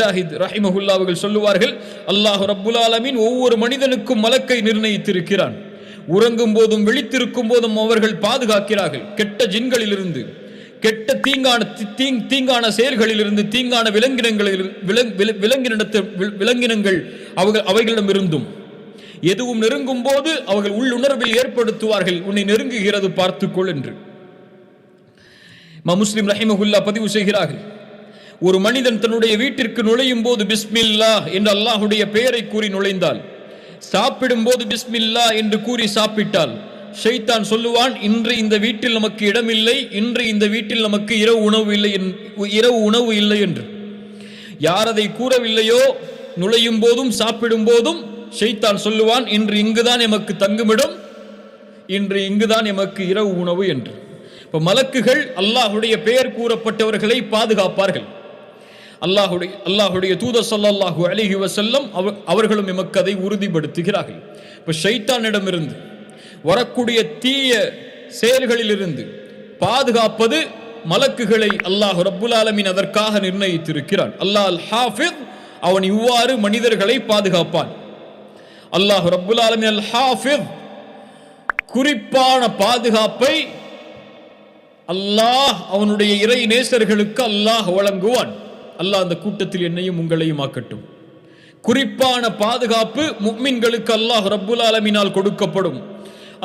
முஜாஹித் ரஹிமஹுல்லா அவர்கள் சொல்லுவார்கள் அல்லாஹு ரப்புல் ஆலமின் ஒவ்வொரு மனிதனுக்கும் மலக்கை நிர்ணயித்திருக்கிறான். உறங்கும் போதும் விழித்திருக்கும் போதும் அவர்கள் பாதுகாக்கிறார்கள். கெட்ட ஜின்களிலிருந்து கெட்ட தீங்கான தி- தீங்கான செயல்களிலிருந்து தீங்கான விலங்கினங்களில் விலங் விலங்கினத்து விலங்கினங்கள் அவர்கள் அவைகளிடம் இருந்தும் எதுவும் நெருங்கும் போது அவர்கள் உள்ளுணர்வில் ஏற்படுத்துவார்கள். உன்னை நெருங்குகிறது பார்த்துக்கொள் என்று. முஸ்லிம் ரஹிமஹுல்லா பதிவு செய்கிறார்கள். ஒரு மனிதன் தன்னுடைய வீட்டிற்கு நுழையும் போது பிஸ்மில்லா என்று அல்லாஹுடைய பெயரை கூறி நுழைந்தால் சாப்பிடும் போது பிஸ்மில்லா என்று கூறி சாப்பிட்டால் ஷைத்தான் சொல்லுவான் இன்று இந்த வீட்டில் நமக்கு இடமில்லை இன்று இந்த வீட்டில் நமக்கு இரவு உணவு இல்லை என்- இரவு உணவு இல்லை என்று. யார் அதை கூறவில்லையோ நுழையும் போதும் சாப்பிடும் போதும் ஷைத்தான் சொல்லுவான் இன்று இங்குதான் எமக்கு தங்குமிடம் இன்று இங்குதான் எமக்கு இரவு உணவு என்று. இப்ப மலக்குகள் அல்லாஹுடைய பெயர் கூறப்பட்டவர்களை பாதுகாப்பார்கள். அல்லாஹுடைய அல்லாஹுடைய தூதர் சல்லாஹு அலிஹி வசல்லம் அவ- அவர்களும் எமக்கு அதை உறுதிப்படுத்துகிறார்கள். இப்ப ஷைத்தானிடமிருந்து வரக்கூடிய தீய செயல்களிலிருந்து பாதுகாப்பது மலக்குகளை அல்லாஹ் ரப்புல் ஆலமின் அதற்காக நிர்ணயித்திருக்கிறான். அல்லாஹ் அல் ஹாஃபித் அவன் இவ்வாறு மனிதர்களை பாதுகாப்பான். அல்லாஹ் ரப்புல் ஆலமின் அல் ஹாஃபித் குறிப்பான பாதுகாப்பை அல்லாஹ் அவனுடைய இறை நேசர்களுக்கு அல்லாஹ் வழங்குவான். அல்லாஹ் அந்த கூட்டத்தில் என்னையும் உங்களையும் ஆக்கட்டும் குறிப்பான பாதுகாப்பு முக்மின்களுக்கு அல்லாஹ் ரப்புல் ஆலமீனால் கொடுக்கப்படும்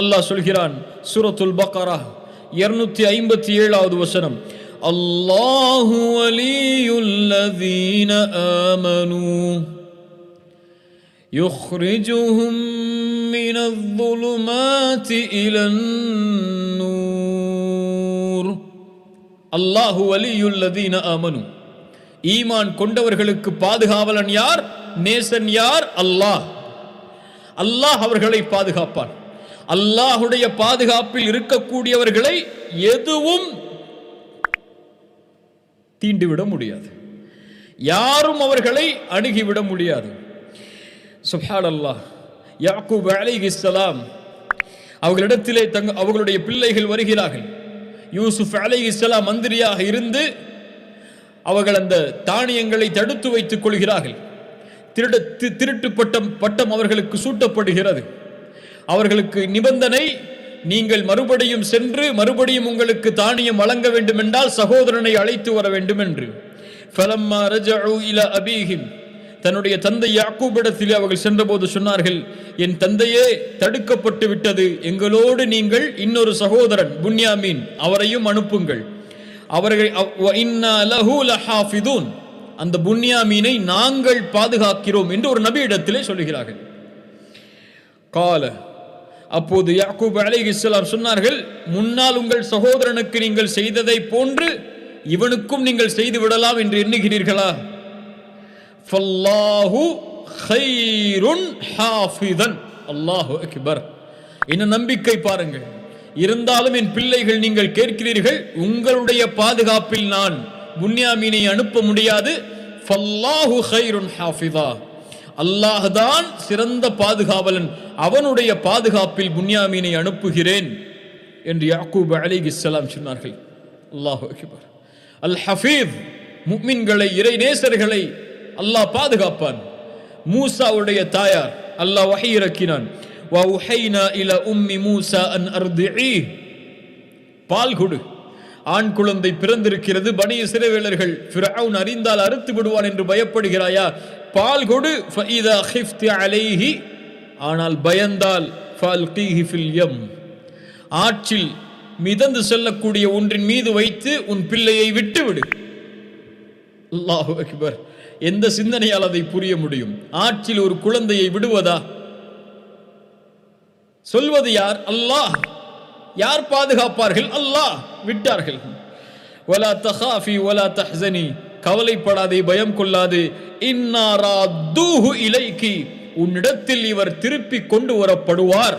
அல்லாஹ் சொல்கிறான் சூரத்துல் பக்கரா இருநூத்தி ஐம்பத்தி ஏழாவது வசனம் அல்லாஹு வலியுல்லதீன ஆமனூ يخرجهم من الظلمات إلى النور الله ولي الذين آمنوا ஈமான் கொண்டவர்களுக்கு பாதுகாவலன் யார்? நேசன் யார்? அல்லாஹ். அல்லாஹ் அவர்களை பாதுகாப்பான். அல்லாஹுடைய பாதுகாப்பில் இருக்கக்கூடியவர்களை எதுவும் தீண்டிவிட முடியாது. யாரும் அவர்களை அணுகிவிட முடியாது. சுப்ஹான் அல்லாஹ் யாக்கூப் அலைஹிஸ்ஸலாம் அவர்களிடத்திலே தங்க அவர்களுடைய பிள்ளைகள் வருகிறார்கள். யூசுப் அலைஹிஸ்ஸலாம் மந்திரியாக இருந்து அவர்கள் அந்த தானியங்களை தடுத்து வைத்துக் கொள்கிறார்கள். திருட திருட்டு பட்டம் பட்டம் அவர்களுக்கு சூட்டப்படுகிறது. அவர்களுக்கு நிபந்தனை நீங்கள் மறுபடியும் சென்று மறுபடியும் உங்களுக்கு தானியம் வழங்க வேண்டும் என்றால் சகோதரனை அழைத்து வர வேண்டும் என்று ஃபலம்மா ரஜஉ அபீஹிம். தன்னுடைய தந்தை யாக்கூபிடத்தில் அவர்கள் சென்றபோது சொன்னார்கள் என் தந்தையே தடுக்கப்பட்டு விட்டது. எங்களோடு நீங்கள் இன்னொரு சகோதரன் புன்யாமீன் அவரையும் அனுப்புங்கள். அவர்கள் அவ்- அந்த புன்யாமீனை நாங்கள் பாதுகாக்கிறோம் என்று ஒரு நபியிடத்திலே சொல்லுகிறார்கள். கால அப்போது யாக்கூப் அலைஹிஸ்ஸலாம் சொன்னார்கள் முன்னால் உங்கள் சகோதரனுக்கு நீங்கள் செய்ததை போன்று இவனுக்கும் நீங்கள் செய்து விடலாம் என்று எண்ணுகிறீர்களா? ஃபல்லாஹு ஹைருன் ஹாஃபிதன். அல்லாஹு அக்பர். என்ன நம்பிக்கை பாருங்கள். இருந்தாலும் என் பிள்ளைகள் நீங்கள் கேட்கிறீர்கள் உங்களுடைய பாதுகாப்பில் நான் புன்யாமீனை அனுப்ப முடியாது. ஃபல்லாஹு ஹைருன் ஹாஃபிதா. அல்லாஹ் தான் சிறந்த பாதுகாவலன் அவனுடைய பாதுகாப்பில் புன்யாமீனை அனுப்புகிறேன் என்று யாக்கூப் அலைஹிஸ்ஸலாம் சொன்னார்கள். அல்லாஹு அல் ஹஃபீஸ் முக்மின்களை இறை நேசர்களை அல்லாஹ் பாதுகாப்பான். மூசாவுடைய தாயார் அல்லாஹ் வகை இறக்கினான். வௌஹைனா இல உம்மி மூசா அன் அர்திஇ. பால் கொடு. ஆண் குழந்தை பிறந்திருக்கிறது பனிய சிறைவேலர்கள் ஃபிரவுன் அறிந்தால் அறுத்து விடுவான் என்று பயப்படுகிறாயா? பால் கொடு. ஃபஇதா ஹிஃப்தி அலைஹி. ஆனால் பயந்தால் ஃபால்கீஹி ஃபில் யம். ஆற்றில் மிதந்து செல்லக்கூடிய ஒன்றின் மீது வைத்து உன் பிள்ளையை விட்டுவிடு அல்லாஹு அக்பர். எந்த சிந்தனையால் அதை புரிய முடியும்? ஆற்றில் ஒரு குழந்தையை விடுவதா? சொல்வது யார்? அல்லாஹ். யார் பாதுகாப்பார்கள்? அல்லாஹ். விட்டார்கள். வலா தஹாஃபி தஹ்சனி. கவலைப்படாதே பயம் கொள்ளாதே. இன்னாரா தூஹு இலைக்கு. உன்னிடத்தில் இவர் திருப்பி கொண்டு வரப்படுவார்.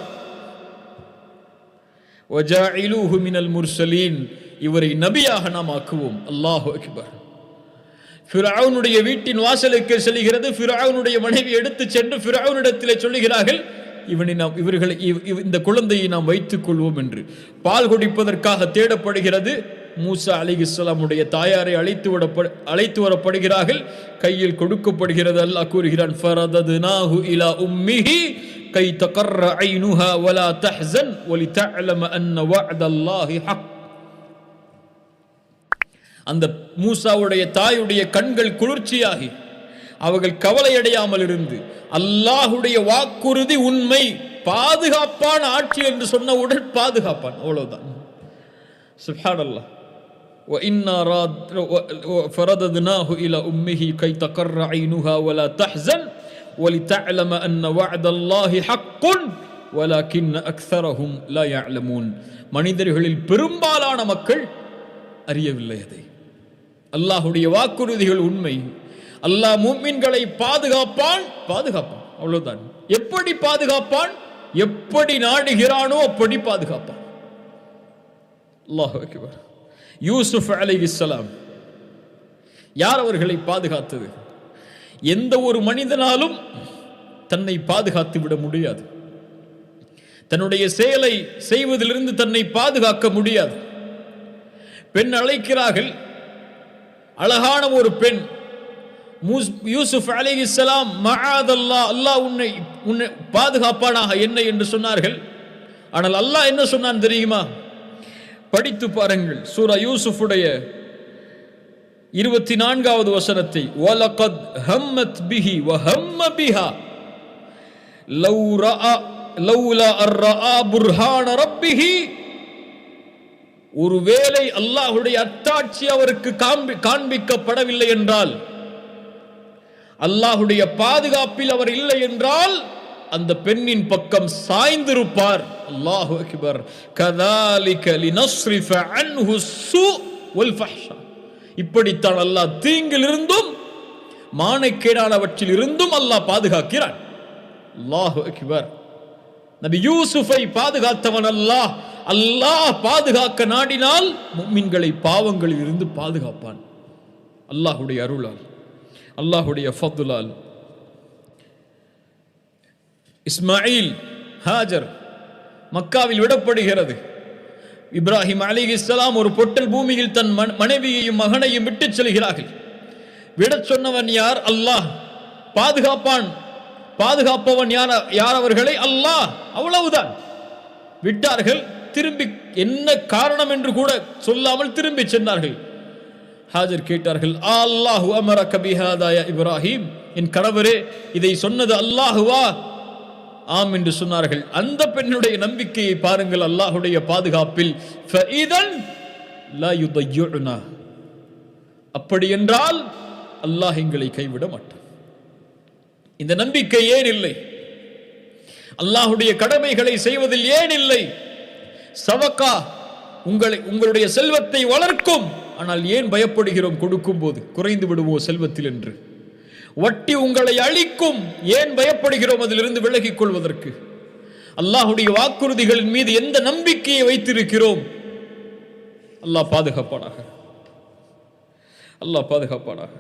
வஜாஇலூஹு மினல் முர்சலீன். இவரை நபியாக நாம் ஆக்குவோம். அல்லாஹு அக்பர். ஃபிராவுனுடைய வீட்டின் வாசலுக்கு செல்கிறது. ஃபிராவுனுடைய மனைவி எடுத்து சென்று ஃபிராவுனிடத்தில் சொல்லுகிறார்கள் இவனை நாம் இவர்களை இவ்- இவ்- இந்த குழந்தையை நாம் வைத்துக் கொள்வோம் என்று. பால் குடிப்பதற்காக தேடப்படுகிறது. மூசா அலிகிஸ்லாமுடைய தாயாரை அழைத்து விட அழைத்து வரப்படுகிறார்கள். கையில் கொடுக்கப்படுகிறது. அல்லாஹ் கூறுகிறான் கை தகர்ர ஐனுஹா வலா தஹ்சன் வலிதஅலம அன்ன வஅதல்லாஹி ஹக். அந்த மூசாவுடைய தாயுடைய கண்கள் குளிர்ச்சியாகி அவர்கள் கவலையடையாமல் இருந்து அல்லாஹுடைய வாக்குறுதி உண்மை பாதுகாப்பான ஆட்சி என்று சொன்னவுடன் பாதுகாப்பான் அவ்வளவுதான் சுப்ஹான் அல்லாஹ் وإنا راد فرددناه إلى أمه كي تقر عينها ولا تحزن ولتعلم أن وعد الله حق ولكن أكثرهم لا يعلمون மனிதர்களில் பெரும்பாலான மக்கள் அறியவில்லை அதை அல்லாஹுடைய வாக்குறுதிகள் உண்மை அல்லாஹ் மூமின்களை பாதுகாப்பான். பாதுகாப்பான். அவ்வளவுதான். எப்படி பாதுகாப்பான்? எப்படி நாடுகிறானோ அப்படி பாதுகாப்பான். அல்லாஹ் அக்பர். யூசுப் அலைஹிஸ்ஸலாம் யார் அவர்களை பாதுகாத்தது? எந்த ஒரு மனிதனாலும் தன்னை பாதுகாத்து விட முடியாது. தன்னுடைய செயலை செய்வதிலிருந்து தன்னை பாதுகாக்க முடியாது. பெண் அழைக்கிறார்கள். அழகான ஒரு பெண் யூசுப் அலி இஸ்லாம் மகாதல்லா அல்லாஹ் உன்னை உன்னை பாதுகாப்பானாக என்ன என்று சொன்னார்கள். ஆனால் அல்லாஹ் என்ன சொன்னான் தெரியுமா? படித்து பாருங்கள் சூரா யூசுஃபுடைய இருபத்தி நான்காவது வசனத்தை வலகத் ஹம்மத் பிஹி வஹம்ம பிஹா லவ் ரஅ லவ்லா அர்ரா புர்ஹான ரப்பிஹி. ஒருவேளை அல்லாஹுடைய அத்தாட்சி அவருக்கு காண்பி காண்பிக்கப்படவில்லை என்றால் அல்லாஹுடைய பாதுகாப்பில் அவர் இல்லை என்றால் அந்த பெண்ணின் பக்கம் சாய்ந்திருப்பார். அல்லாஹு அக்பர். கதாலிக லினஸ்ரிஃப அன்ஹு சு வல் ஃபஹ்ஷா. இப்படித்தான் அல்லாஹ் தீங்கிலிருந்தும் மானக்கேடானவற்றில் இருந்தும் அல்லாஹ் பாதுகாக்கிறான். அல்லாஹு அக்பர். நபி யூசுஃபை பாதுகாத்தவன் அல்லாஹ். அல்லாஹ் பாதுகாக்க நாடினால் முக்மின்களை பாவங்களில் இருந்து பாதுகாப்பான். அல்லாஹுடைய அருளால். அல்லாஹுடைய ஃபத்துலால் இஸ்மாயில் ஹாஜர் மக்காவில் விடப்படுகிறது. இப்ராஹிம் அலிஹிஸ்ஸலாம் ஒரு பொட்டல் பூமியில் தன் மனைவியையும் மகனையும் விட்டுச் செல்கிறார்கள். விடச் சொன்னவன் யார்? அல்லாஹ். பாதுகாப்பான். பாதுகாப்பவன் யார் யார் அவர்களை அல்லாஹ். அவ்வளவுதான். விட்டார்கள் திரும்பி என்ன காரணம் என்று கூட சொல்லாமல் திரும்பி சென்றார்கள். ஹாஜர் கேட்டார்கள் அல்லாஹு அமர கபிஹாதாய இப்ராஹிம். என் கணவரே இதை சொன்னது அல்லாஹுவா? ஆம் என்று சொன்னார்கள். அந்த பெண்ணுடைய நம்பிக்கையை பாருங்கள் அல்லாஹுடைய பாதுகாப்பில் லா அப்படி என்றால் அல்லாஹ் எங்களை கைவிட மாட்டான். இந்த நம்பிக்கை ஏன் இல்லை? அல்லாஹுடைய கடமைகளை செய்வதில் ஏன் இல்லை? சவக்கா உங்களை உங்களுடைய செல்வத்தை வளர்க்கும் ஆனால் ஏன் பயப்படுகிறோம் கொடுக்கும் போது குறைந்து விடுவோ செல்வத்தில் என்று. வட்டி உங்களை அழிக்கும். ஏன் பயப்படுகிறோம் அதிலிருந்து விலகிக் கொள்வதற்கு? அல்லாஹுடைய வாக்குறுதிகளின் மீது எந்த நம்பிக்கையை வைத்திருக்கிறோம்? அல்லாஹ் பாதுகாப்பானாக. அல்லாஹ் பாதுகாப்பானாக.